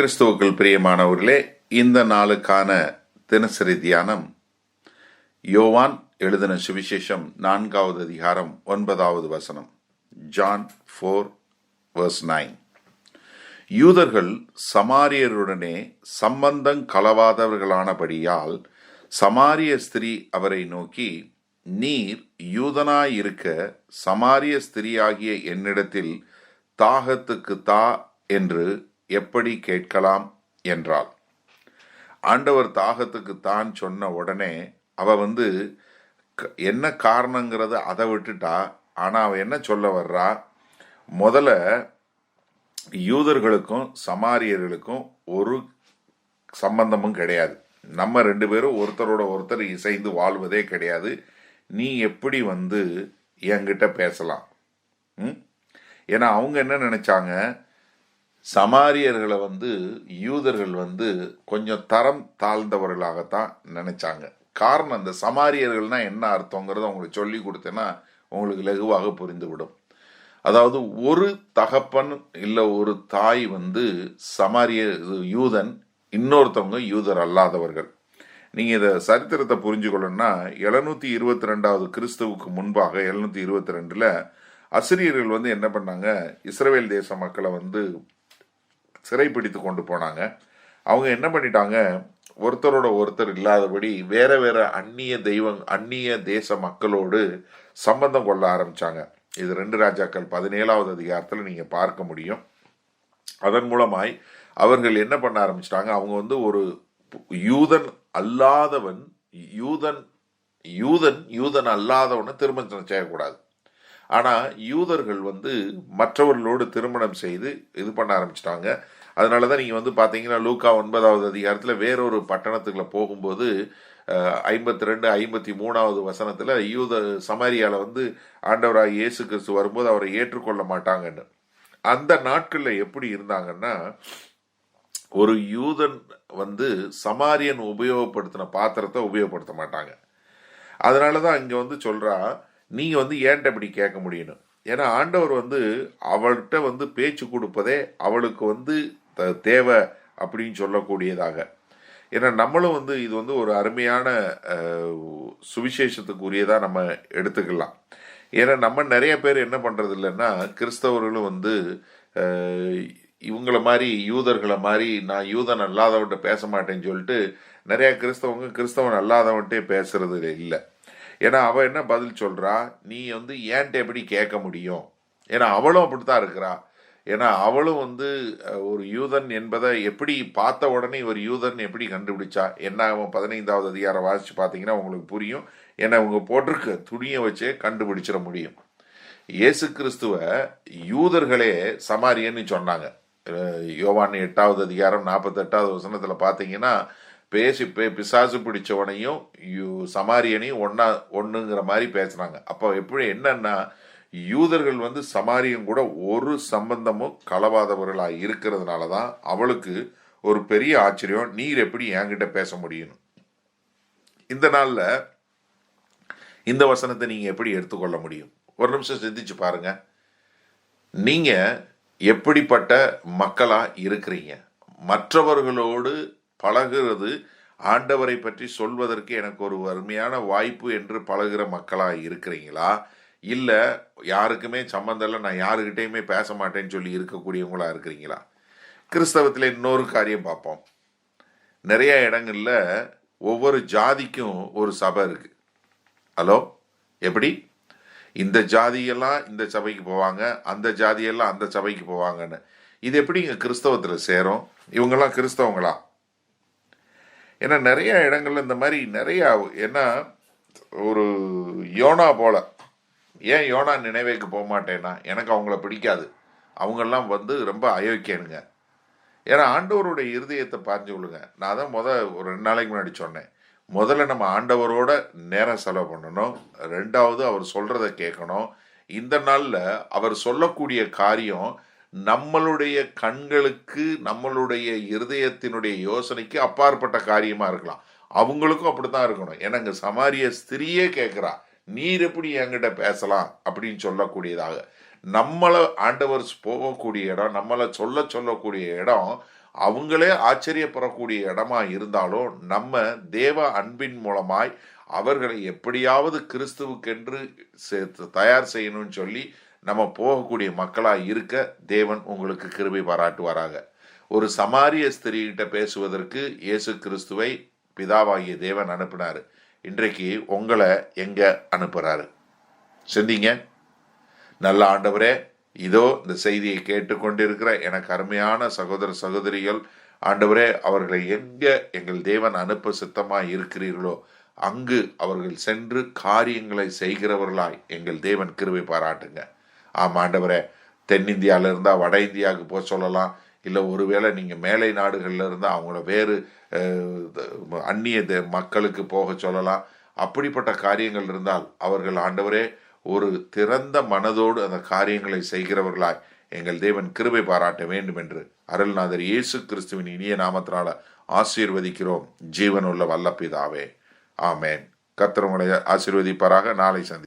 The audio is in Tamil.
கிறிஸ்துவுக்குள் பிரியமானவர்களே இந்த நாளுக்கான தினசரி தியானம் யோவான் எழுதின சுவிசேஷம் நான்காவது அதிகாரம் ஒன்பதாவது வசனம் ஜான் ஃபோர் வர்ஸ் நைன் யூதர்கள் சமாரியருடனே சம்பந்தம் கலவாதவர்களானபடியால் சமாரிய ஸ்திரீ அவரை நோக்கி நீர் யூதனாயிருக்க சமாரிய ஸ்திரீயாகிய என்னிடத்தில் தாகத்துக்கு தா என்று எப்படி கேட்கலாம் என்றாள். ஆண்டவர் தாகத்துக்கு தான் சொன்ன உடனே அவ வந்து க- என்ன காரணங்கிறத அதை விட்டுட்டா ஆனா அவ என்ன சொல்ல வர்றா? முதல்ல யூதர்களுக்கும் சமாரியர்களுக்கும் ஒரு சம்பந்தமும் கிடையாது. நம்ம ரெண்டு பேரும் ஒருத்தரோட ஒருத்தர் இசைந்து வாழ்வதே கிடையாது. நீ எப்படி வந்து என்கிட்ட பேசலாம்? ஏன்னா அவங்க என்ன நினைச்சாங்க? சமாரியர்களை வந்து யூதர்கள் வந்து கொஞ்சம் தரம் தாழ்ந்தவர்களாகத்தான் நினைச்சாங்க. காரணம் அந்த சமாரியர்கள்னா என்ன அர்த்தங்கிறத உங்களுக்கு சொல்லி கொடுத்தேன்னா உங்களுக்கு லகுவாக புரிந்துவிடும். அதாவது ஒரு தகப்பன் இல்லை ஒரு தாய் வந்து சமாரிய இது யூதன் இன்னொருத்தவங்க யூதர் அல்லாதவர்கள். நீங்கள் இதை சரித்திரத்தை புரிஞ்சுக்கணும்னா எழுநூத்தி இருபத்தி ரெண்டாவது கிறிஸ்துவுக்கு முன்பாக எழுநூத்தி இருபத்தி ரெண்டில் அசிரியர்கள் வந்து என்ன பண்ணாங்க இஸ்ரேல் தேச மக்களை வந்து சிறைப்பிடித்து கொண்டு போனாங்க. அவங்க என்ன பண்ணிட்டாங்க? ஒருத்தரோட ஒருத்தர் இல்லாதபடி வேற வேற அந்நிய தெய்வம் அந்நிய தேச மக்களோடு சம்பந்தம் கொள்ள ஆரம்பிச்சாங்க. இது ரெண்டு ராஜாக்கள் பதினேழாவது அதிகாரத்தில் நீங்க பார்க்க முடியும். அதன் மூலமாய் அவர்கள் என்ன பண்ண ஆரம்பிச்சிட்டாங்க? அவங்க வந்து ஒரு யூதன் அல்லாதவன் யூதன் யூதன் யூதன் அல்லாதவனை திருமணம் செய்யக்கூடாது. ஆனால் யூதர்கள் வந்து மற்றவர்களோடு திருமணம் செய்து இது பண்ண ஆரம்பிச்சிட்டாங்க. அதனால தான் நீங்கள் வந்து பார்த்தீங்கன்னா லூக்கா ஒன்பதாவது அதிகாரத்தில் வேறொரு பட்டணத்துக்குள்ள போகும்போது ஐம்பத்தி ரெண்டு ஐம்பத்தி மூணாவது வசனத்தில் யூத சமாரியால வந்து ஆண்டவராக இயேசு கிறிஸ்து வரும்போது அவரை ஏற்றுக்கொள்ள மாட்டாங்கன்னு. அந்த நாட்களில் எப்படி இருந்தாங்கன்னா ஒரு யூதன் வந்து சமாரியன் உபயோகப்படுத்தின பாத்திரத்தை உபயோகப்படுத்த மாட்டாங்க. அதனால தான் இங்கே வந்து சொல்கிறா நீங்கள் வந்து ஏன்ட்ட இப்படி கேட்க முடியணும்? ஏன்னா ஆண்டவர் வந்து அவள்கிட்ட வந்து பேச்சு கொடுப்பதே அவளுக்கு வந்து த- தேவை அப்படின்னு சொல்லக்கூடியதாக. ஏன்னா நம்மளும் வந்து இது வந்து ஒரு அருமையான சுவிசேஷத்துக்குரியதாக நம்ம எடுத்துக்கலாம். ஏன்னா நம்ம நிறைய பேர் என்ன பண்ணுறது இல்லைன்னா கிறிஸ்தவர்களும் வந்து இவங்களை இவங்கள மாதிரி யூதர்களை மாதிரி நான் யூதன் அல்லாதவன்ட்ட பேச மாட்டேன்னு சொல்லிட்டு நிறையா கிறிஸ்தவங்க கிறிஸ்தவன் அல்லாதவன்ட்டே பேசுறது இல்லை ஏன்னா அவள் என்ன பதில் சொல்கிறா நீ வந்து ஏன்ட்ட எப்படி கேட்க முடியும்? ஏன்னா அவளும் அப்படித்தான் இருக்கிறா. ஏன்னா அவளும் வந்து ஒரு யூதன் என்பதை எப்படி பார்த்த உடனே ஒரு யூதன் எப்படி கண்டுபிடிச்சா? என்ன அவன் பதினைந்தாவது அதிகாரம் வாசித்து பார்த்தீங்கன்னா உங்களுக்கு புரியும். ஏன்னா அவங்க போட்டிருக்க துணியை வச்சே கண்டுபிடிச்சிட முடியும். இயேசு கிறிஸ்துவ யூதர்களே சமாரியன்னு சொன்னாங்க. யோவான் எட்டாவது அதிகாரம் நாற்பத்தெட்டாவது வசனத்தில் பார்த்தீங்கன்னா பேசி பே பிசாசு பிடிச்சவனையும் சமாரியனையும் ஒன்னா ஒண்ணுங்கிற மாதிரி பேசுனாங்க அப்போ எப்படி என்னன்னா யூதர்கள் வந்து சமாரியம் கூட ஒரு சம்பந்தமும் கலவாதவர்களா இருக்கிறதுனால தான் அவளுக்கு ஒரு பெரிய ஆச்சரியம். நீர் எப்படி என்கிட்ட பேச முடியும்? இந்த நாள்ல இந்த வசனத்தை நீங்க எப்படி எடுத்துக்கொள்ள முடியும்? ஒரு நிமிஷம் சிந்திச்சு பாருங்க. நீங்க எப்படிப்பட்ட மக்களா இருக்கிறீங்க? மற்றவர்களோடு பழகுறது ஆண்டவரை பற்றி சொல்வதற்கு எனக்கு ஒரு வறுமையான வாய்ப்பு என்று பழகுற மக்களா இருக்கிறீங்களா? இல்ல யாருக்குமே சம்மந்தம் இல்லை நான் யாருக்கிட்டேயுமே பேச மாட்டேன்னு சொல்லி இருக்கக்கூடியவங்களா இருக்கிறீங்களா? கிறிஸ்தவத்தில் இன்னொரு காரியம் பார்ப்போம். நிறைய இடங்கள்ல ஒவ்வொரு ஜாதிக்கும் ஒரு சபை இருக்கு. ஹலோ? எப்படி? இந்த ஜாதியெல்லாம் இந்த சபைக்கு போவாங்க அந்த ஜாதியெல்லாம் அந்த சபைக்கு போவாங்கன்னு. இது எப்படி இங்க கிறிஸ்தவத்தில் சேரும்? இவங்கெல்லாம் கிறிஸ்தவங்களா? ஏன்னா நிறைய இடங்கள்ல இந்த மாதிரி நிறைய ஏன்னா ஒரு யோனா போல ஏன் யோனா நினைவேக்கு போக மாட்டேன்னா எனக்கு அவங்கள பிடிக்காது. அவங்கெல்லாம் வந்து ரொம்ப அயோக்கியனுங்க. ஏன்னா ஆண்டவருடைய இருதயத்தை பாஞ்சு கொள்ளுங்க நான் தான் முத ஒரு ரெண்டு நாளைக்கு முன்னாடி சொன்னேன். முதல்ல நம்ம ஆண்டவரோட நேரம் செலவு பண்ணணும். ரெண்டாவது அவர் சொல்கிறத கேட்கணும். இந்த நாளில் அவர் சொல்லக்கூடிய காரியம் நம்மளுடைய கண்களுக்கு நம்மளுடைய இருதயத்தினுடைய யோசனைக்கு அப்பாற்பட்ட காரியமா இருக்கலாம். அவங்களுக்கும் அப்படித்தான் இருக்கணும். ஏன்னா இங்க சமாரிய ஸ்திரியே கேட்கிறா நீர் எப்படி என்கிட்ட பேசலாம்? அப்படின்னு சொல்லக்கூடியதாக. நம்மளை ஆண்டவர் போகக்கூடிய இடம் நம்மளை சொல்ல சொல்லக்கூடிய இடம் அவங்களே ஆச்சரியப்படக்கூடிய இடமா இருந்தாலும் நம்ம தேவ அன்பின் மூலமாய் அவர்களை எப்படியாவது கிறிஸ்துவுக்கென்று தயார் செய்யணும்னு சொல்லி நம்ம போகக்கூடிய மக்களாக இருக்க தேவன் உங்களுக்கு கிருபை பாராட்டுவாராக. ஒரு சமாரிய ஸ்திரீகிட்ட பேசுவதற்கு இயேசு கிறிஸ்துவை பிதாவாகிய தேவன் அனுப்பினார். இன்றைக்கு உங்களை எங்கே அனுப்புகிறாரு சிந்திங்க. நல்ல ஆண்டவரே இதோ இந்த செய்தியை கேட்டுக்கொண்டிருக்கிற எனக்கு அருமையான சகோதர சகோதரிகள் ஆண்டவரே அவர்களை எங்கே எங்கள் தேவன் அனுப்ப சித்தமாக இருக்கிறீர்களோ அங்கு அவர்கள் சென்று காரியங்களை செய்கிறவர்களாய் எங்கள் தேவன் கிருபை பாராட்டுங்க. ஆமா ஆண்டவரே தென்னிந்தியால இருந்தா வட இந்தியாவுக்கு போக சொல்லலாம். இல்லை ஒருவேளை நீங்க மேலை நாடுகள்ல இருந்தா அவங்கள வேறு அந்நிய தே- மக்களுக்கு போக சொல்லலாம். அப்படிப்பட்ட காரியங்கள் இருந்தால் அவர்கள் ஆண்டவரே ஒரு திறந்த மனதோடு அந்த காரியங்களை செய்கிறவர்களாய் எங்கள் தேவன் கிருபை பாராட்ட வேண்டும் என்று அருள்நாதர் இயேசு கிறிஸ்துவின் இனிய நாமத்தினால ஆசீர்வதிக்கிறோம். ஜீவனுள்ள வல்ல பிதாவே ஆமேன் கத்திரவங்களை ஆசீர்வதிப்பாராக. நாளை சந்தி